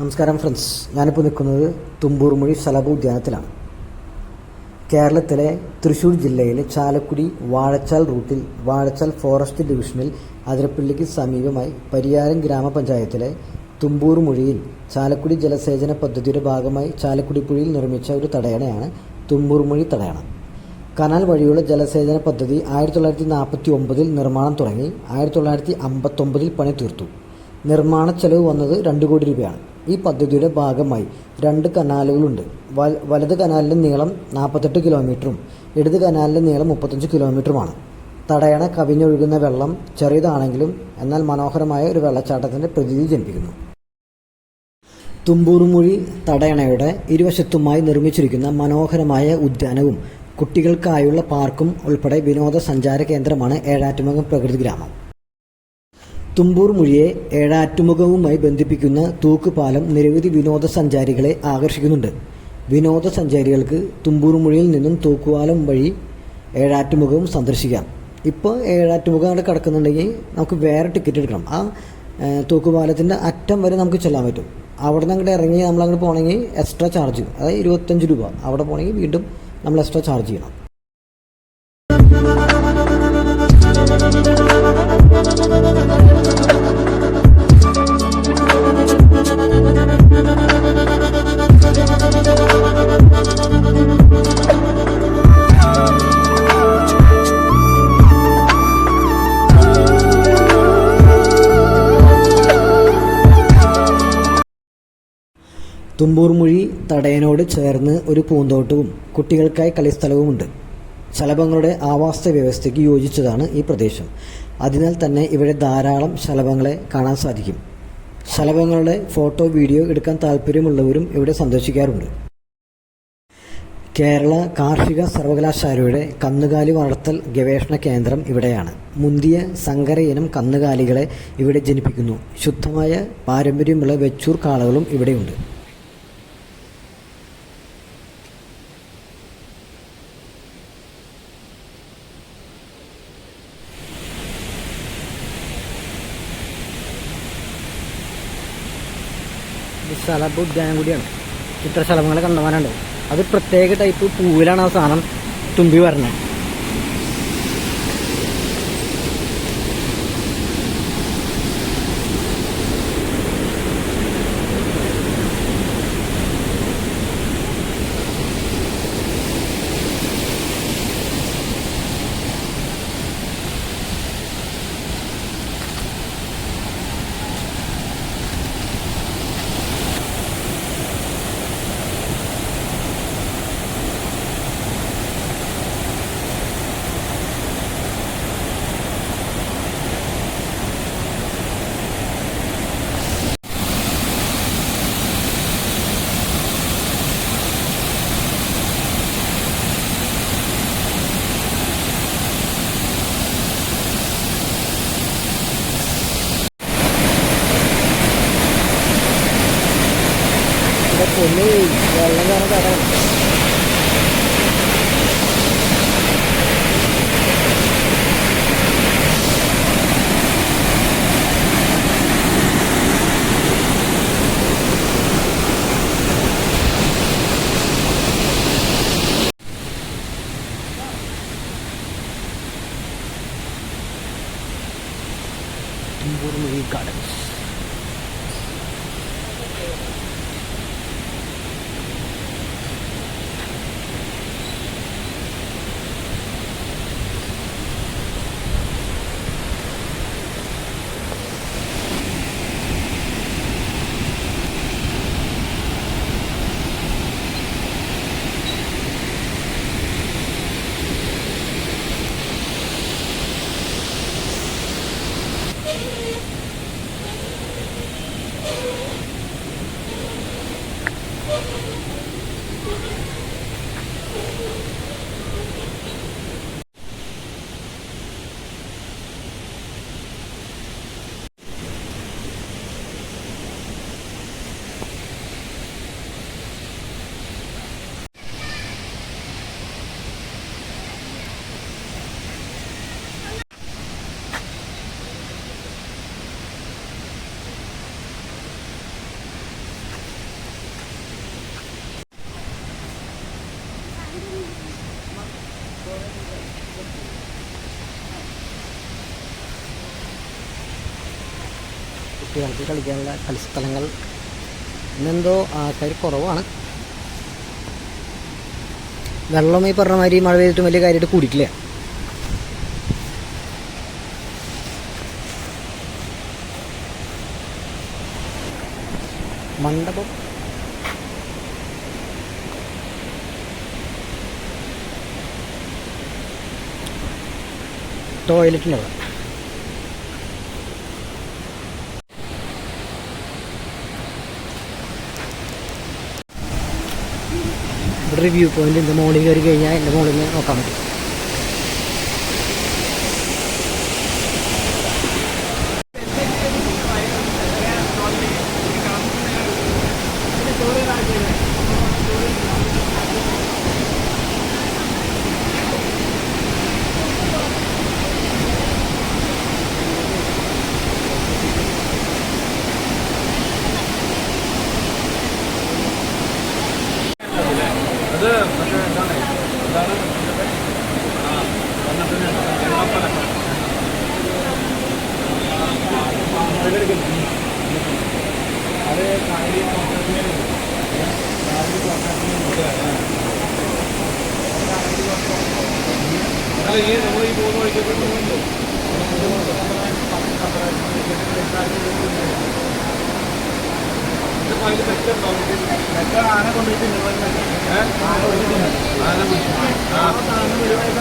നമസ്കാരം ഫ്രണ്ട്സ്. ഞാനിപ്പോൾ നിൽക്കുന്നത് തുമ്പൂർമൊഴി സലബ ഉദ്യാനത്തിലാണ്. കേരളത്തിലെ തൃശ്ശൂർ ജില്ലയിലെ ചാലക്കുടി വാഴച്ചാൽ റൂട്ടിൽ വാഴച്ചാൽ ഫോറസ്റ്റ് ഡിവിഷനിൽ അതിരപ്പള്ളിക്ക് സമീപമായി പരിയാരം ഗ്രാമപഞ്ചായത്തിലെ തുമ്പൂർമുഴിയിൽ ചാലക്കുടി ജലസേചന പദ്ധതിയുടെ ഭാഗമായി ചാലക്കുടി പുഴയിൽ നിർമ്മിച്ച ഒരു തടയണയാണ് തുമ്പൂർമുഴി തടയണ. കനാൽ വഴിയുള്ള ജലസേചന പദ്ധതി ആയിരത്തി തൊള്ളായിരത്തി നാൽപ്പത്തി ഒമ്പതിൽ നിർമ്മാണം തുടങ്ങി ആയിരത്തി തൊള്ളായിരത്തി അമ്പത്തൊമ്പതിൽ പണി തീർത്തു നിർമ്മാണ ചെലവ് വന്നത് രണ്ട് കോടി രൂപയാണ്. ഈ പദ്ധതിയുടെ ഭാഗമായി രണ്ട് കനാലുകളുണ്ട്. വൽ വലത് കനാലിന്റെ നീളം നാൽപ്പത്തെട്ട് കിലോമീറ്ററും ഇടത് കനാലിന്റെ നീളം മുപ്പത്തഞ്ച് കിലോമീറ്ററുമാണ്. തടയണ കവിഞ്ഞൊഴുകുന്ന വെള്ളം ചെറിയതാണെങ്കിലും എന്നാൽ മനോഹരമായ ഒരു വെള്ളച്ചാട്ടത്തിന്റെ പ്രതീതി ജനിപ്പിക്കുന്നു. തുമ്പൂർമൊഴി തടയണയുടെ ഇരുവശത്തുമായി നിർമ്മിച്ചിരിക്കുന്ന മനോഹരമായ ഉദ്യാനവും കുട്ടികൾക്കായുള്ള പാർക്കും ഉൾപ്പെടെ വിനോദസഞ്ചാര കേന്ദ്രമാണ് ഏഴാറ്റുമുഖം പ്രകൃതി ഗ്രാമം. തുമ്പൂർ മുഴിയെ ഏഴാറ്റുമുഖവുമായി ബന്ധിപ്പിക്കുന്ന തൂക്കുപാലം നിരവധി വിനോദസഞ്ചാരികളെ ആകർഷിക്കുന്നുണ്ട്. വിനോദസഞ്ചാരികൾക്ക് തുമ്പൂർ മുഴിയിൽ നിന്നും തൂക്കുപാലം വഴി ഏഴാറ്റുമുഖവും സന്ദർശിക്കാം. ഇപ്പോൾ ഏഴാറ്റുമുഖം അവിടെ കിടക്കുന്നുണ്ടെങ്കിൽ നമുക്ക് വേറെ ടിക്കറ്റ് എടുക്കണം. ആ തൂക്കുപാലത്തിന്റെ അറ്റം വരെ നമുക്ക് ചെല്ലാൻ പറ്റും. അവിടെ നിന്ന് അങ്ങോട്ട് ഇറങ്ങി നമ്മൾ അങ്ങോട്ട് പോകണമെങ്കിൽ എക്സ്ട്രാ ചാർജ് അതായത് ഇരുപത്തഞ്ച് രൂപ. അവിടെ പോകണമെങ്കിൽ വീണ്ടും നമ്മൾ എക്സ്ട്രാ ചാർജ് ചെയ്യണം. തുമ്പൂർമുഴി തടയനോട് ചേർന്ന് ഒരു പൂന്തോട്ടവും കുട്ടികൾക്കായി കളിസ്ഥലവുമുണ്ട്. ശലഭങ്ങളുടെ ആവാസ വ്യവസ്ഥയ്ക്ക് യോജിച്ചതാണ് ഈ പ്രദേശം. അതിനാൽ തന്നെ ഇവിടെ ധാരാളം ശലഭങ്ങളെ കാണാൻ സാധിക്കും. ശലഭങ്ങളുടെ ഫോട്ടോ വീഡിയോ എടുക്കാൻ താല്പര്യമുള്ളവരും ഇവിടെ സന്ദർശിക്കാറുണ്ട്. കേരള കാർഷിക സർവകലാശാലയുടെ കന്നുകാലി വളർത്തൽ ഗവേഷണ കേന്ദ്രം ഇവിടെയാണ്. മുന്തിയ സങ്കര ഇനം കന്നുകാലികളെ ഇവിടെ ജനിപ്പിക്കുന്നു. ശുദ്ധമായ പാരമ്പര്യമുള്ള വെച്ചൂർ കാളകളും ഇവിടെയുണ്ട്. ശലഭ ഉദ്യാനം കൂടിയാണ്. ഇത്ര ശലഭങ്ങളെ കണ്ടുപോകാനുണ്ട് അത് പ്രത്യേക ടൈപ്പ് പൂവിലാണ് ആ സാധനം തുമ്പി വരണത്. കുട്ടികൾക്ക് കളിക്കാനുള്ള കളിസ്ഥലങ്ങൾ ഇന്നെന്തോ ആൾക്കാർ കുറവാണ്. വെള്ളം ഈ പറഞ്ഞ മാതിരി മഴ പെയ്തിട്ടും വലിയ കാര്യമായിട്ട് കുടിക്കില്ല മണ്ഡപം. ടോയ്ലറ്റിന്റെ റിവ്യൂ പോയിന്റ് എന്റെ മോളിൽ കയറി കഴിഞ്ഞാൽ എന്റെ മോളിൽ നോക്കാൻ പറ്റും. അത് കാലി കോൺട്രാക്ടിന് കാലി കോൺട്രാക്ടിന് അല്ല ഈ നമ്മൾ ഈ പോകുന്ന വഴിക്ക് പോകുന്നുണ്ടോ അതിൽ തെറ്റുണ്ടാവും ആന കൊണ്ടുപോയിട്ട് ആന കൊണ്ടുപോയിട്ട് ആന മുഴുവൻ ആന മുഴുവൻ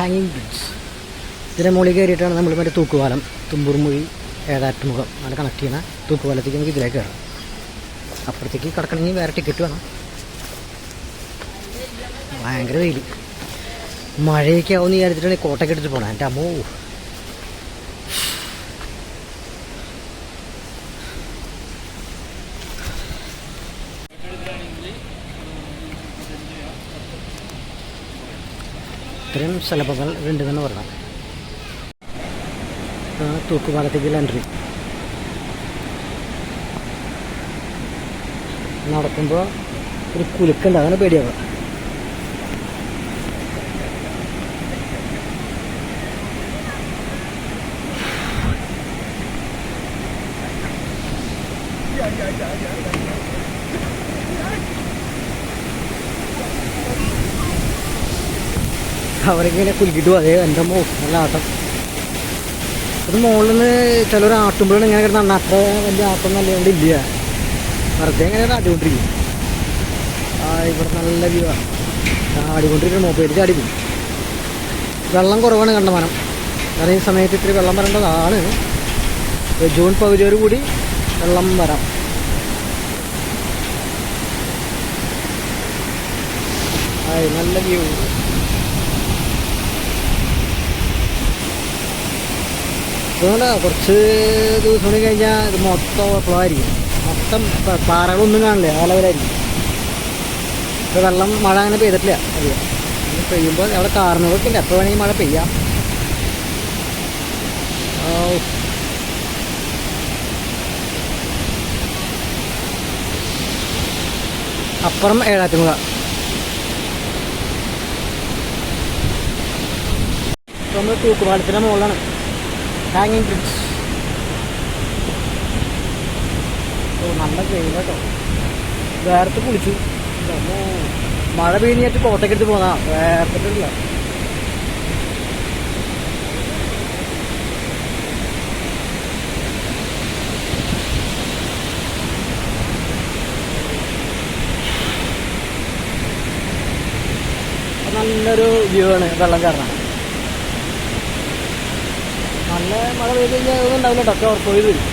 ഹാങ്ങിങ് ബ്രിഡ്ജ് ഇതിന്റെ മുകളിൽ കയറിയിട്ടാണ് നമ്മൾ മറ്റേ തൂക്കുപാലം തുമ്പൂർമുഴി ഏതാറ്റുമുഖം അങ്ങനെ കണക്ട് ചെയ്യുന്ന തൂക്കുപാലത്തേക്ക് നമുക്ക് ഇതിലേക്ക് കയറാം. അപ്പുറത്തേക്ക് കിടക്കണമെങ്കിൽ വേറെ ടിക്കറ്റ് വേണം. ഭയങ്കര വെയിൽ മഴയൊക്കെ ആവുമെന്ന് വിചാരിച്ചിട്ടാണ് കോട്ടയ്ക്ക് എടുത്തിട്ട് പോകണം എന്റെ അമ്മോ ഇത്രയും സ്ഥലപ്പകൾ ഉണ്ടെന്ന് പറയണം. തൂക്കുപാലത്തേക്ക് എൻട്രി നടക്കുമ്പോൾ ഒരു കുലുക്കുണ്ട് അതാണ് പേടിയാവുക. അവരൊക്കെ ഇങ്ങനെ കുലുക്കിട്ട് അതേ എന്റെ മോ നല്ല ആട്ടം. അത് മുകളിൽ നിന്ന് ചിലർ ആട്ടുമ്പോഴാണ് ഇങ്ങനെ കിടന്ന അത്ര വലിയ ആട്ടം നല്ല കൊണ്ട് ഇല്ല. വെറുതെ ഇങ്ങനെ ആടിക്കൊണ്ടിരിക്കും ആ ഇവിടെ നല്ല വ്യൂ ആണ് ആടിക്കൊണ്ടിരിക്കുന്ന മൊബൈൽ ചാടി പോയി. വെള്ളം കുറവാണ് കണ്ടമാനം കാരണം ഈ സമയത്ത് ഇത്തിരി വെള്ളം വരേണ്ടതാണ്. ജൂൺ പകുതിയോട് കൂടി വെള്ളം വരാം. നല്ല വ്യൂ അതുകൊണ്ട് കുറച്ച് ദിവസം കൂടി കഴിഞ്ഞാൽ ഇത് മൊത്തം ഫ്ലോയായിരിക്കും മൊത്തം പാറകളൊന്നും കാണില്ല ആ ലെവലായിരിക്കും. ഇപ്പോൾ വെള്ളം മഴ അങ്ങനെ പെയ്തിട്ടില്ല അധികം. പെയ്യുമ്പോൾ അവിടെ കാരണമൊക്കെ ഇല്ല എപ്പോൾ വേണമെങ്കിൽ മഴ പെയ്യാം. അപ്പുറം ഏഴാറ്റുമുക നമ്മൾ തൂക്കുപാലത്തിന്റെ മുകളിലാണ് ഹാങ്ങിങ് ബ്രിഡ്ജ് ഓ നല്ല വെയിൽ കേട്ടോ. വേർത്ത് കുളിച്ചു. മഴ പെയ്ഞ്ഞിട്ട് കോട്ടയ്ക്ക് എടുത്ത് പോന്നാ. വേർത്തിട്ടില്ല. നല്ലൊരു വ്യൂ ആണ് വെള്ളം കയറണം. നല്ല മഴ പെയ്ത് കഴിഞ്ഞാൽ ഒന്നും ഉണ്ടാവില്ല കേട്ടോ. അവർ പോയി വരും.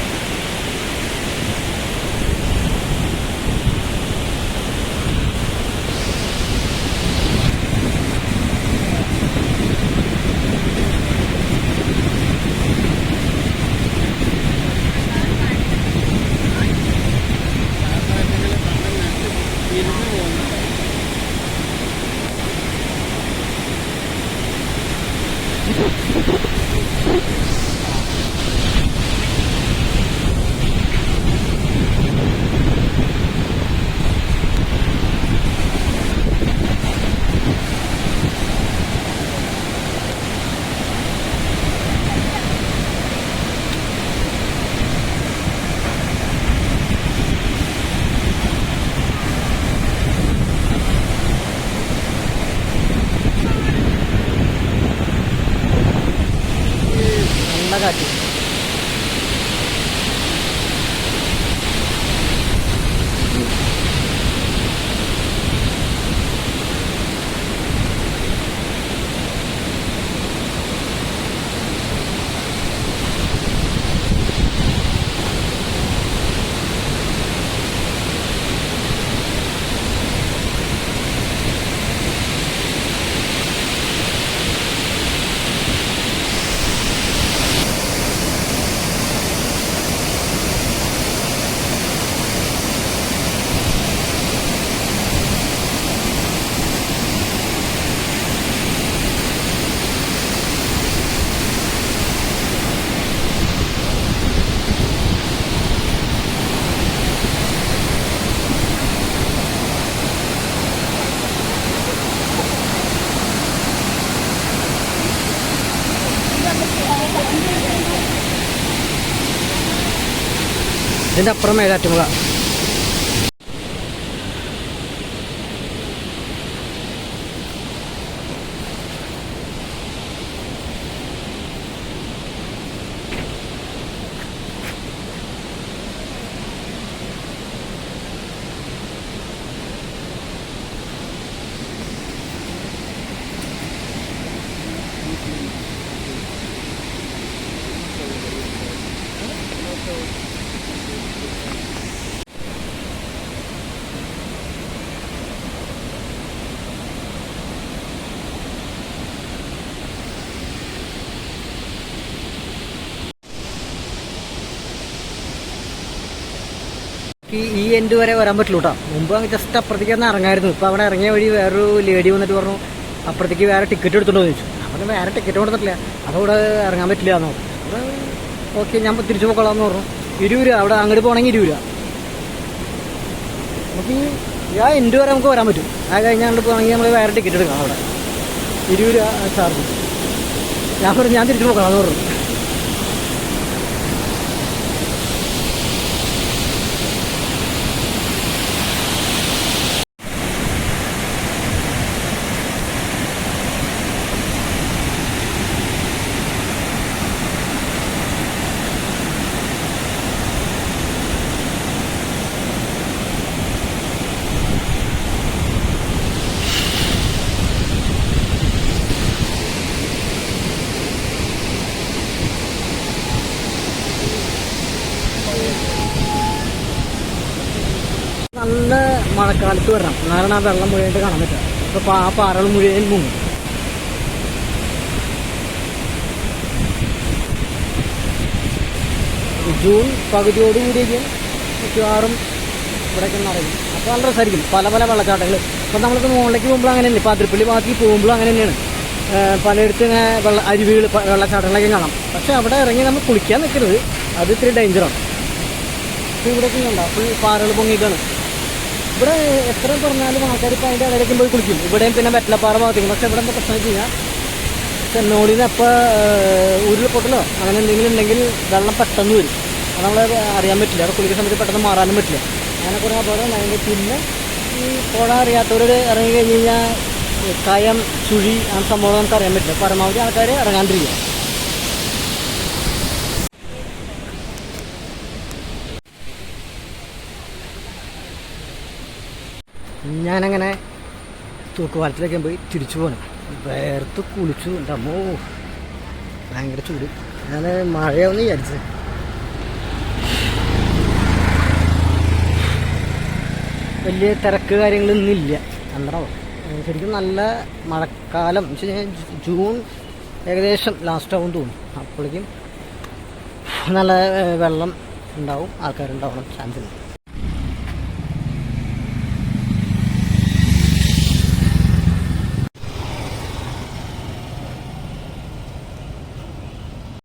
ഇതിന്റെ അപ്പുറം ഏഴാറ്റുമുക ഈ ഈ എൻഡ് വരെ വരാൻ പറ്റുള്ളൂ കേട്ടോ മുമ്പ് അങ്ങ് ജസ്റ്റ് അപ്പുറത്തേക്ക് ഒന്ന് ഇറങ്ങായിരുന്നു. ഇപ്പോൾ അവിടെ ഇറങ്ങിയ വഴി വേറൊരു ലേഡി വന്നിട്ട് പറഞ്ഞു അപ്പുറത്തേക്ക് വേറെ ടിക്കറ്റ് എടുത്തിട്ടുണ്ടോ ചോദിച്ചു അപ്പം വേറെ ടിക്കറ്റ് കൊടുത്തിട്ടില്ല. അപ്പോൾ ഇറങ്ങാൻ പറ്റില്ല എന്ന് പറഞ്ഞു. ഓക്കെ ഞാൻ തിരിച്ചു പോയിക്കോളാം എന്ന് പറഞ്ഞു. ഇരുപത് രൂപ അവിടെ അങ്ങോട്ട് പോകണമെങ്കിൽ ഇരുപത് രൂപ. നമുക്ക് ഈ ആ എൻഡ് വരെ നമുക്ക് വരാൻ പറ്റും. ആ കഴിഞ്ഞാൽ അങ്ങോട്ട് പോകണമെങ്കിൽ നമ്മൾ വേറെ ടിക്കറ്റ് എടുക്കാം അവിടെ. ഇരുപത് രൂപ ചാർജ് ഞാൻ പറഞ്ഞു ഞാൻ തിരിച്ചു പോകണം എന്ന് പറഞ്ഞു നല്ല മഴക്കാലത്ത് വരണം. എന്നാലാണ് ആ വെള്ളം മുഴുവനായിട്ട് കാണാൻ പറ്റുക. അപ്പൊ ആ പാറകൾ മുഴുവൻ മുങ്ങും. ജൂൺ പകുതിയോടുകൂടിയൊക്കെ മിക്കവാറും ഇവിടെയൊക്കെ നിറയും. അപ്പോൾ നല്ല രസമായിരിക്കും. പല പല വെള്ളച്ചാട്ടങ്ങൾ. ഇപ്പം നമ്മളിപ്പോൾ മുകളിലേക്ക് പോകുമ്പോൾ അങ്ങനെ തന്നെ ഇപ്പോൾ അതിരപ്പള്ളി ഭാഗത്തേക്ക് പോകുമ്പോഴും അങ്ങനെ തന്നെയാണ്. പലയിടത്തും ഇങ്ങനെ വെള്ള അരുവികൾ വെള്ളച്ചാട്ടങ്ങളൊക്കെ കാണാം. പക്ഷെ അവിടെ ഇറങ്ങി നമ്മൾ കുളിക്കാൻ നിൽക്കരുത്. അത് ഇത്തിരി ഡേഞ്ചറാണ് ഇപ്പോൾ ഇവിടെയൊക്കെ ഉണ്ടാവും. ഫുൾ പാറകൾ പൊങ്ങിയിട്ടാണ് ഇവിടെ എത്ര പറഞ്ഞാലും ആൾക്കാർ ഇപ്പോൾ അതിന്റെ ഇടയിലേക്ക് പോയി കുളിക്കും. ഇവിടെയും പിന്നെ വെറ്റലപ്പാറ ഭാഗത്തേക്കും. പക്ഷേ ഇവിടെ എന്താ പ്രശ്നം വെച്ച് കഴിഞ്ഞാൽ ചെന്നോളിൽ അപ്പോൾ ഉരുൾപൊട്ടലോ അങ്ങനെ എന്തെങ്കിലും ഉണ്ടെങ്കിൽ വെള്ളം പെട്ടെന്ന് വരും. അത് നമ്മൾ അറിയാൻ പറ്റില്ല. അവിടെ കുളിക്കുന്ന സമയത്ത് പെട്ടെന്ന് മാറാനും പറ്റില്ല. അങ്ങനെ കുറേ അപകടം ഉണ്ടായെങ്കിൽ പിന്നെ ഈ പുഴ അറിയാത്തവർ ഇറങ്ങി കഴിഞ്ഞ് കഴിഞ്ഞാൽ കയം ചുഴി ആ സംഭവം നമുക്ക് അറിയാൻ പറ്റില്ല. പരമാവധി ആൾക്കാർ ഇറങ്ങാണ്ടിരിക്കുക ഞാനങ്ങനെ തൂക്കുപാലത്തിലേക്ക് പോയി തിരിച്ചു പോകണം വേർത്ത് കുളിച്ചു. ഓ ഭയങ്കര ചൂട്. ഞാൻ മഴയൊന്നും വിചാരിച്ചത്. വലിയ തിരക്ക് കാര്യങ്ങളൊന്നും ഇല്ല എന്താണോ ശരിക്കും നല്ല മഴക്കാലം. വെച്ച് കഴിഞ്ഞാൽ ജൂൺ ഏകദേശം ലാസ്റ്റ് ആവും തോന്നും അപ്പോഴേക്കും നല്ല വെള്ളം ഉണ്ടാവും. ആൾക്കാരുണ്ടാവണം. ചാൻസ് ഉണ്ട്